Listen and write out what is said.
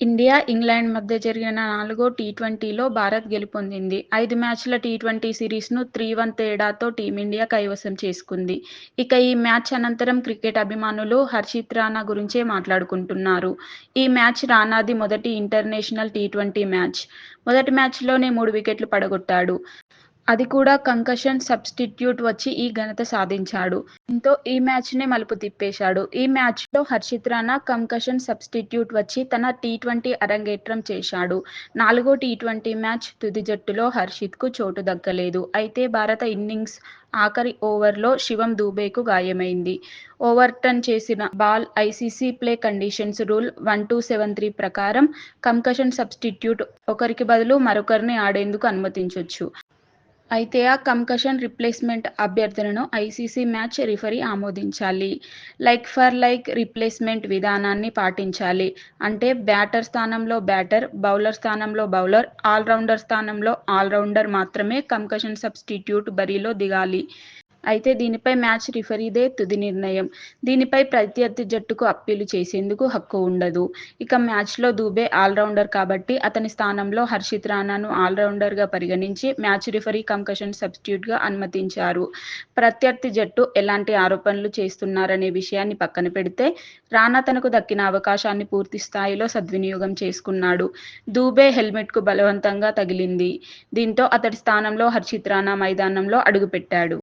India, England మధ్య జరిగిన నాలుగో టీ-ట్వంటీలో భారత్ గెలుపొందింది. ఐదు మ్యాచ్ల టీ-ట్వంటీ సిరీస్ను త్రీ-వన్ తేడాతో టీమిండియా కైవసం చేసుకుంది. ఇక ఈ మ్యాచ్ అనంతరం క్రికెట్ అభిమానులు హర్షిత్ రాణా గురించే మాట్లాడుకుంటున్నారు. ఈ మ్యాచ్ రానాది మొదటి ఇంటర్నేషనల్ టీ-ట్వంటీ మ్యాచ్. మొదటి మ్యాచ్లోనే మూడు వికెట్లు పడగొట్టాడు. అది కూడా కంకషన్ సబ్స్టిట్యూట్ వచ్చి ఈ ఘనత సాధించాడు. దీంతో ఈ మ్యాచ్నే మలుపు తిప్పేశాడు. ఈ మ్యాచ్లో హర్షిత్ రాణా కంకషన్ సబ్స్టిట్యూట్ వచ్చి తన టీ-ట్వంటీ అరంగేట్రం చేశాడు. నాలుగో టీ-ట్వంటీ మ్యాచ్ తుది జట్టులో హర్షిత్కు చోటు దక్కలేదు. అయితే భారత ఇన్నింగ్స్ ఆఖరి ఓవర్లో శివం దూబేకు గాయమైంది. ఓవర్ టర్న్ చేసిన ball ICC play conditions rule one two seven three ప్రకారం కంకషన్ సబ్స్టిట్యూట్ ఒకరికి బదులు మరొకరిని ఆడేందుకు అనుమతించవచ్చు అయితే ఆ కంకషన్ రిప్లేస్మెంట్ అభ్యర్థనను ఐసీసీ మ్యాచ్ రిఫరీ ఆమోదించాలి. లైక్ ఫర్ లైక్ రిప్లేస్మెంట్ విధానాన్ని పాటించాలి. అంటే బ్యాటర్ స్థానంలో బ్యాటర్, బౌలర్ స్థానంలో బౌలర్, ఆల్రౌండర్ స్థానంలో ఆల్రౌండర్ మాత్రమే కంకషన్ సబ్స్టిట్యూట్ బరిలో దిగాలి. అయితే దీనిపై మ్యాచ్ రిఫరీదే తుది నిర్ణయం. దీనిపై ప్రత్యర్థి జట్టుకు అప్పీలు చేసేందుకు హక్కు ఉండదు. ఇక మ్యాచ్లో దూబే ఆల్రౌండర్ కాబట్టి అతని స్థానంలో హర్షిత్ రాణాను ఆల్రౌండర్గా పరిగణించి మ్యాచ్ రిఫరీ కంకషన్ సబ్స్టిట్యూట్గా అనుమతించారు. ప్రత్యర్థి జట్టు ఎలాంటి ఆరోపణలు చేస్తున్నారనే విషయాన్ని పక్కన పెడితే రాణా తనకు దక్కిన అవకాశాన్ని పూర్తి స్థాయిలో సద్వినియోగం చేసుకున్నాడు. దూబే హెల్మెట్కు బలవంతంగా తగిలింది. దీంతో అతడి స్థానంలో హర్షిత్ రాణా మైదానంలో అడుగుపెట్టాడు.